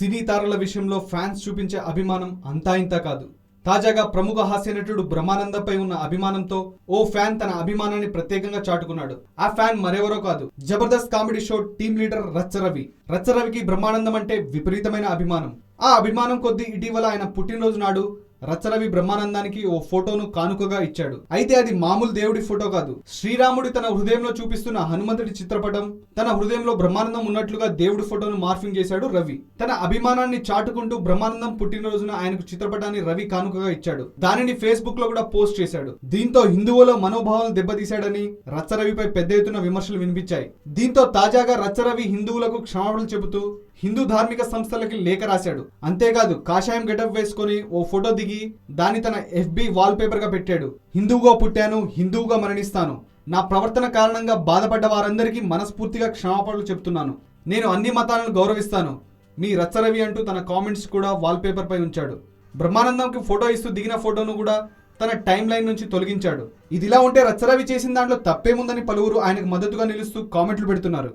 సినీ తారల విషయంలో ఫ్యాన్స్ చూపించే అభిమానం అంతా ఇంతా కాదు. తాజాగా ప్రముఖ హాస్య నటుడు బ్రహ్మానందంపై ఉన్న అభిమానంతో ఓ ఫ్యాన్ తన అభిమానాన్ని ప్రత్యేకంగా చాటుకున్నాడు. ఆ ఫ్యాన్ మరెవరో కాదు Jabardasth comedy show team leader Racha Ravi రచ్చరవికి Brahmanandam అంటే విపరీతమైన అభిమానం. ఆ అభిమానం కొద్దీ ఇటీవల ఆయన పుట్టినరోజు నాడు రచ్చరవి బ్రహ్మానందానికి ఓ ఫోటోను కానుకగా ఇచ్చాడు. అయితే అది మామూలు దేవుడి ఫోటో కాదు. శ్రీరాముడి తన హృదయంలో చూపిస్తున్న హనుమంతుడి చిత్రపటం తన హృదయంలో బ్రహ్మానందం ఉన్నట్లుగా దేవుడి ఫోటోను మార్ఫింగ్ చేశాడు రవి. తన అభిమానాన్ని చాటుకుంటూ బ్రహ్మానందం పుట్టినరోజున ఆయనకు చిత్రపటాన్ని రవి కానుకగా ఇచ్చాడు. దానిని ఫేస్బుక్లో కూడా పోస్ట్ చేశాడు. దీంతో హిందువుల మనోభావాలు దెబ్బతీశాడని రచ్చరవిపై పెద్ద ఎత్తున విమర్శలు వినిపించాయి. దీంతో తాజాగా రచ్చరవి హిందువులకు క్షమాపణలు చెబుతూ హిందూ ధార్మిక సంస్థలకి లేఖ రాశాడు. అంతేకాదు కాషాయం గెటప్ వేసుకొని ఓ ఫోటో దిగి దాన్ని తన ఎఫ్బి వాల్ పెట్టాడు. హిందువుగా పుట్టాను హిందువుగా మరణిస్తాను. నా ప్రవర్తన కారణంగా బాధపడ్డ వారందరికీ మనస్ఫూర్తిగా క్షమాపణలు చెప్తున్నాను. నేను అన్ని మతాలను గౌరవిస్తాను. మీ రచ్చరవి అంటూ తన కామెంట్స్ కూడా వాల్ ఉంచాడు. బ్రహ్మానందంకి ఫోటో ఇస్తూ దిగిన ఫోటోను కూడా తన టైం లైన్ నుంచి తొలగించాడు. ఇదిలా ఉంటే రచ్చరవి చేసిన దాంట్లో తప్పేముందని పలువురు ఆయనకు మద్దతుగా నిలుస్తూ కామెంట్లు పెడుతున్నారు.